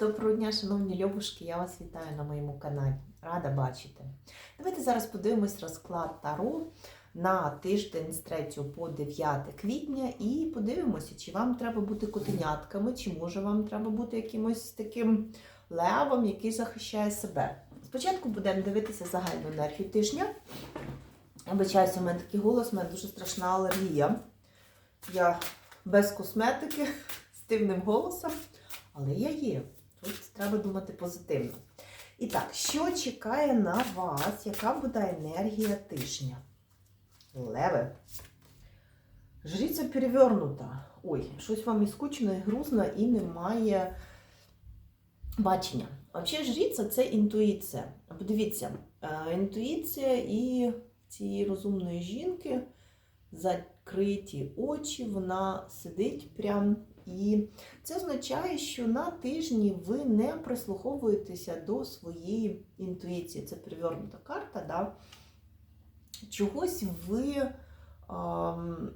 Доброго дня, шановні льобушки, я вас вітаю на моєму каналі. Рада бачити. Давайте зараз подивимось розклад Таро на тиждень з 3 по 9 квітня і подивимося, чи вам треба бути котенятками, чи може вам треба бути якимось таким левом, який захищає себе. Спочатку будемо дивитися загальну енергію тижня. Обичаюся, у мене такий голос, у мене дуже страшна алергія. Я без косметики, з дивним голосом, але я є. Тут треба думати позитивно. І так, що чекає на вас? Яка буде енергія тижня? Леве. Жриця перевернута. Ой, щось вам і скучно, і грузно, і немає бачення. Взагалі, жриця це інтуїція. Подивіться, е, інтуїція і цієї розумної жінки закриті очі, вона сидить прям. І це означає, що на тижні ви не прислуховуєтеся до своєї інтуїції. Це перевернута карта. Да? Чогось ви ам,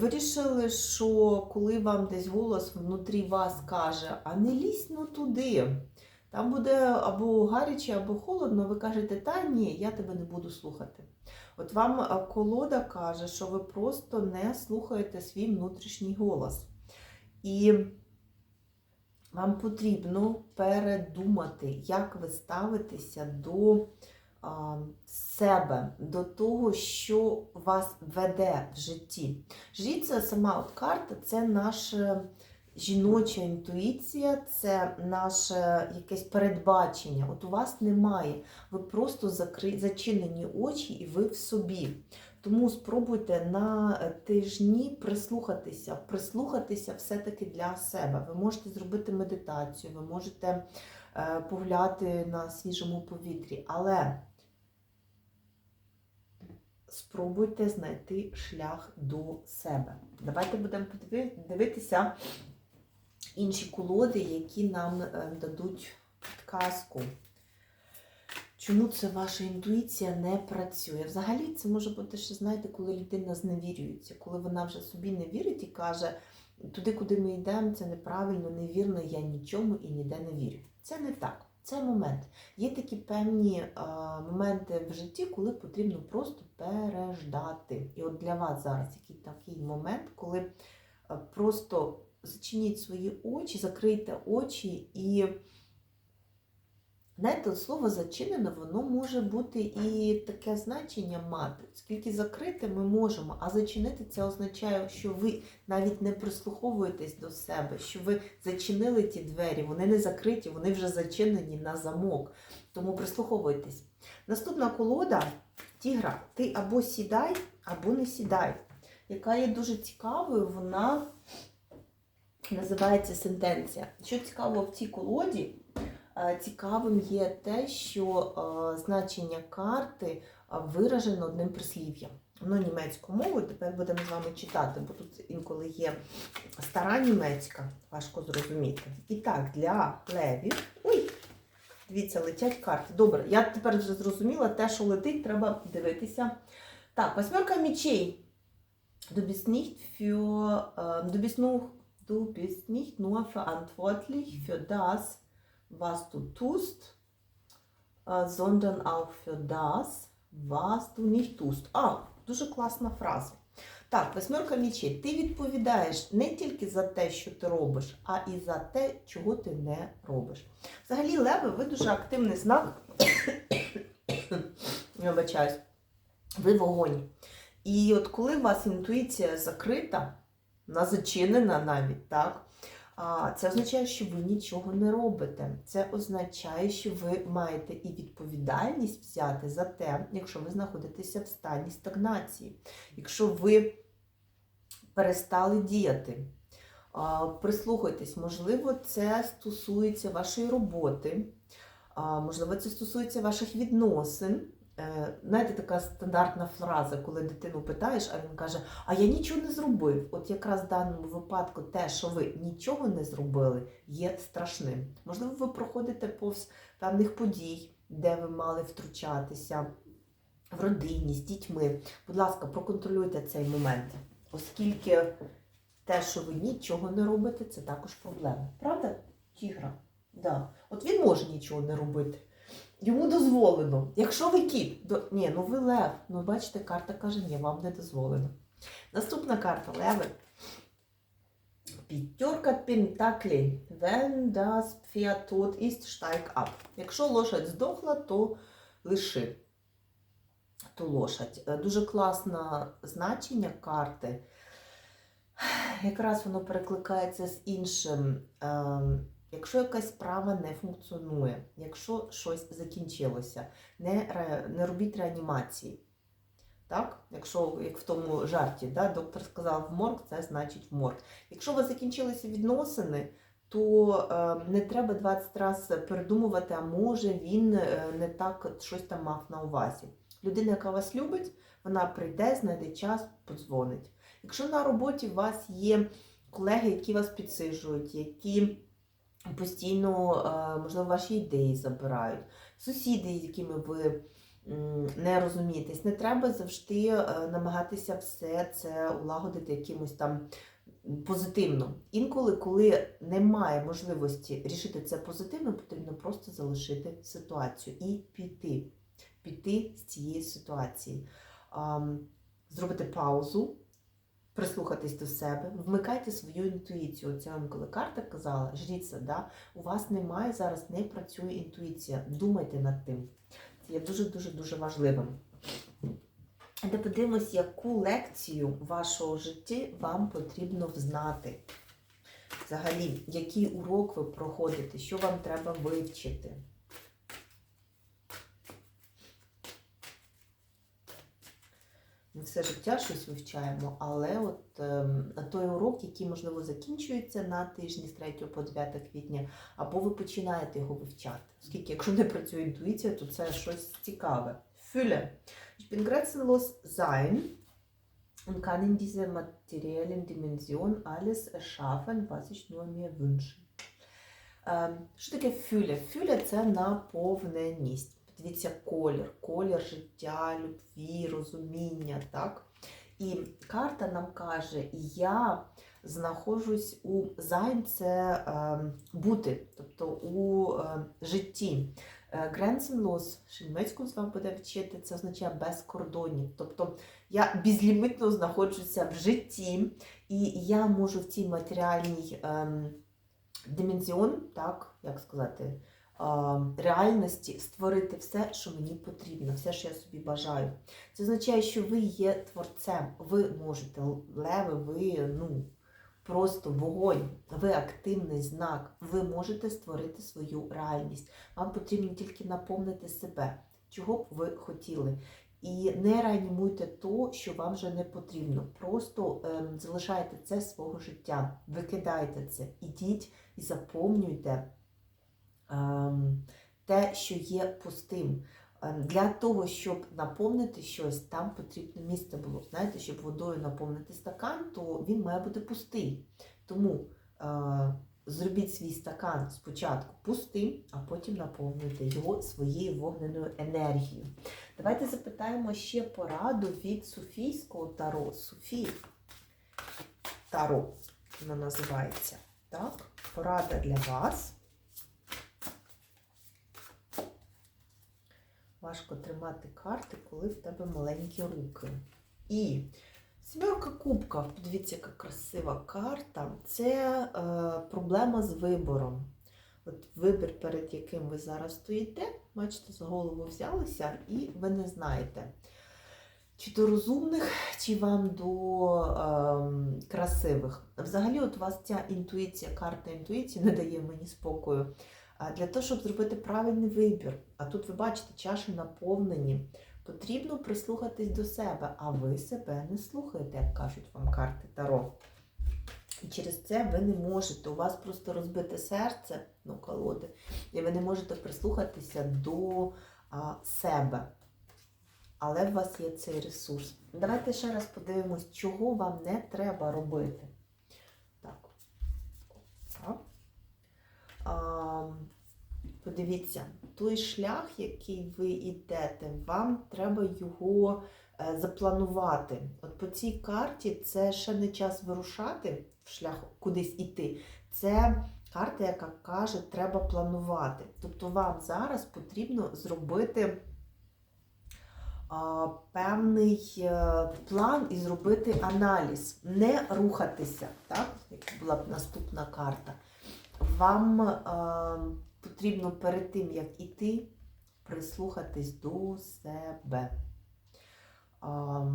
вирішили, що коли вам десь голос внутрі вас каже, а не лізь ну туди. Там буде або гаряче, або холодно, ви кажете, та ні, я тебе не буду слухати. От вам колода каже, що ви просто не слухаєте свій внутрішній голос. І вам потрібно передумати, як ви ставитеся до себе, до того, що вас веде в житті. Жріця, сама от карта це наша жіноча інтуїція, це наше якесь передбачення. От у вас немає. Ви просто закри... зачинені очі і ви в собі. Тому спробуйте на тижні прислухатися, прислухатися все-таки для себе. Ви можете зробити медитацію, ви можете е, погуляти на свіжому повітрі, але спробуйте знайти шлях до себе. Давайте будемо дивитися інші колоди, які нам е, дадуть підказку. Чому це ваша інтуїція не працює? Взагалі, це може бути ще, знаєте, коли людина зневірюється, коли вона вже собі не вірить і каже, туди, куди ми йдемо, це неправильно, невірно, я нічому і ніде не вірю. Це не так. Це момент. Є такі певні а, моменти в житті, коли потрібно просто переждати. І от для вас зараз який такий момент, коли просто зачиніть свої очі, закрийте очі і. Знаєте, слово зачинено, воно може бути і таке значення мати. Скільки закрити ми можемо, а зачинити це означає, що ви навіть не прислуховуєтесь до себе, що ви зачинили ті двері, вони не закриті, вони вже зачинені на замок. Тому прислуховуйтесь. Наступна колода тігра. Ти або сідай, або не сідай. Яка є дуже цікавою, вона називається сентенція. Що цікаво в цій колоді? Е, Цікавим є те, що е, значення карти е, виражено одним прислів'ям. Воно німецькою мовою, тепер будемо з вами читати, бо тут інколи є стара німецька, важко зрозуміти. І так, для левів. Ой, дивіться, летять карти. Добре, я тепер вже зрозуміла, те, що летить, треба дивитися. Так, восьмерка мечей. Du bist nicht für, du bist was du tust, äh, sondern auch für das, was du nicht tust. А, дуже класна фраза. Так, восьмерка мічей. Ти відповідаєш не тільки за те, що ти робиш, а і за те, чого ти не робиш. Взагалі, леви, ви дуже активний знак. Вибачаюсь. Ви вогонь. І от коли у вас інтуїція закрита, вона зачинена навіть, так? Це означає, що ви нічого не робите. Це означає, що ви маєте і відповідальність взяти за те, якщо ви знаходитеся в стані стагнації, якщо ви перестали діяти. Прислухайтесь, можливо, це стосується вашої роботи, можливо, це стосується ваших відносин. Е, Знаєте, така стандартна фраза, коли дитину питаєш, а він каже, а я нічого не зробив. От якраз в даному випадку те, що ви нічого не зробили, є страшним. Можливо, ви проходите повз певних подій, де ви мали втручатися в родині з дітьми. Будь ласка, проконтролюйте цей момент, оскільки те, що ви нічого не робите, це також проблема. Правда, тігра? Да. От він може нічого не робити. Йому дозволено. Якщо ви кіт, до... ні, ну ви лев. Ну бачите, карта каже, ні, вам не дозволено. Наступна карта леви. П'ятерка пентаклей. Wenn das Pferd tot ist. Якщо лошадь здохла, то лиши ту лошадь. Е, Дуже класне значення карти. Якраз воно перекликається з іншим. Ем, Якщо якась справа не функціонує, якщо щось закінчилося, не, не робіть реанімації. Так? Якщо, як в тому жарті, да? доктор сказав в морг, це значить в морг. Якщо у вас закінчилися відносини, то е, не треба 20 разів передумувати, а може він е, не так щось там мав на увазі. Людина, яка вас любить, вона прийде, знайде час, подзвонить. Якщо на роботі у вас є колеги, які вас підсижують, які постійно, е, можливо, ваші ідеї забирають, сусіди, з якими ви не розумієтесь, не треба завжди е, намагатися все це улагодити якимось там позитивно. Інколи, коли немає можливості рішити це позитивно, потрібно просто залишити ситуацію і піти. Піти з цієї ситуації. Зробити паузу, прислухатись до себе, вмикайте свою інтуїцію. Вам коли карта казала, жріться, да? у вас немає зараз, не працює інтуїція. Думайте над тим. Це є дуже-дуже дуже важливим. Де подивимось, яку лекцію вашого житті вам потрібно взнати. Взагалі, який урок ви проходите, що вам треба вивчити. Ми все життя щось вивчаємо, але от ем, той урок, який, можливо, закінчується на тижні з 3 по 9 квітня, або ви починаєте його вивчати. Оскільки, якщо не працює інтуїція, то це щось цікаве. Fülle. Ich bin grenzenlos sein und kann in dieser materiellen Dimension alles erschaffen. Ем, Що таке фюля? Фюля це наповненість. Подивіться, колір, колір життя, любві, розуміння, так? І карта нам каже, я знаходжусь у зайн це ем, бути, тобто у ем, житті. Е, Grenzenlos, що німецьку з вами буде вчити, це означає без кордонів. Тобто я безлімітно знаходжуся в житті, і я можу в цій матеріальній ем, димензіон, так, як сказати, реальності створити все, що мені потрібно, все, що я собі бажаю. Це означає, що ви є творцем, ви можете, леви, ви ну, просто вогонь, ви активний знак, ви можете створити свою реальність. Вам потрібно тільки наповнити себе, чого б ви хотіли. І не реанімуйте то, що вам вже не потрібно. Просто ем, залишайте це свого життя, викидайте це, ідіть і заповнюйте те, що є пустим. Ем, Для того, щоб наповнити щось, там потрібно місце було. Знаєте, щоб водою наповнити стакан, то він має бути пустий. Тому е, зробіть свій стакан спочатку пустим, а потім наповнюйте його своєю вогненою енергією. Давайте запитаємо ще пораду від Софійського таро. Софій Таро вона називається. Так, порада для вас. Важко тримати карти, коли в тебе маленькі руки. І сімерка кубка, подивіться, яка красива карта. Це е, проблема з вибором. От вибір, перед яким ви зараз стоїте, бачите, за голову взялися, і ви не знаєте, чи до розумних, чи вам до е, красивих. Взагалі, от у вас ця інтуїція, карта інтуїції не дає мені спокою. Для того, щоб зробити правильний вибір. А тут ви бачите, чаші наповнені. Потрібно прислухатись до себе, а ви себе не слухаєте, як кажуть вам карти Таро. І через це ви не можете, у вас просто розбите серце, ну, колоди, і ви не можете прислухатися до а, себе. Але в вас є цей ресурс. Давайте ще раз подивимось, чого вам не треба робити. Так. Так. А, подивіться, той шлях, який ви йдете, вам треба його е, запланувати. От по цій карті це ще не час вирушати в шлях кудись іти. Це карта, яка каже, треба планувати. Тобто вам зараз потрібно зробити певний е, план і зробити аналіз, не рухатися, так? як була б наступна карта. Вам е, потрібно перед тим, як іти, прислухатись до себе. А,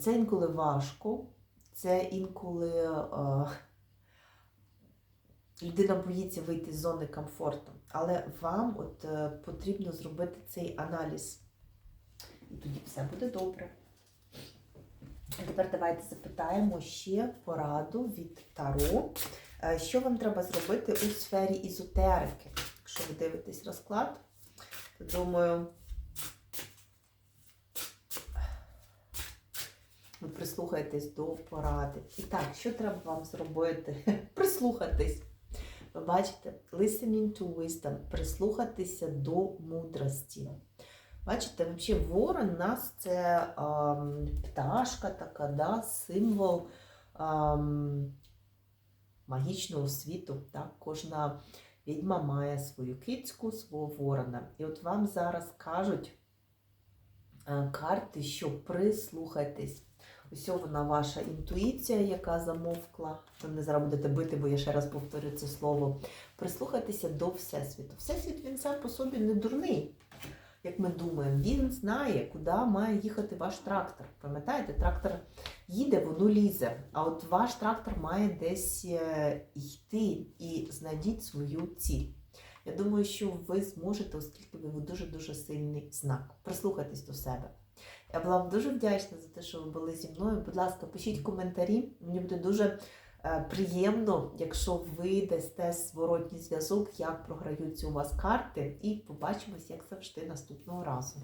це інколи важко, це інколи е, людина боїться вийти з зони комфорту, але вам от, е, потрібно зробити цей аналіз. І тоді все буде добре. А тепер давайте запитаємо ще пораду від Таро. Е, Що вам треба зробити у сфері ізотерики? Якщо ви дивитесь розклад, то думаю, ви прислухаєтесь до поради. І так, що треба вам зробити? Прислухатись. Ви бачите, listening to wisdom, прислухатися до мудрості. Бачите, взагалі ворон у нас це ам, пташка така, да, символ ам, магічного світу. Так? Кожна відьма має свою кицьку, свого ворона. І от вам зараз кажуть е, карти, що прислухайтесь. Ось вона ваша інтуїція, яка замовкла. Ви мене зараз будете бити, бо я ще раз повторю це слово. Прислухайтеся до Всесвіту. Всесвіт він сам по собі не дурний, як ми думаємо. Він знає, куди має їхати ваш трактор. Пам'ятаєте, трактор їде, воно лізе. А от ваш трактор має десь е, йти і знайдіть свою ціль. Я думаю, що ви зможете, оскільки ви дуже-дуже сильний знак. Прислухайтесь до себе. Я була вам дуже вдячна за те, що ви були зі мною. Будь ласка, пишіть коментарі. Мені буде дуже приємно, якщо ви дасте зворотній зв'язок, як програються у вас карти. І побачимось, як завжди, наступного разу.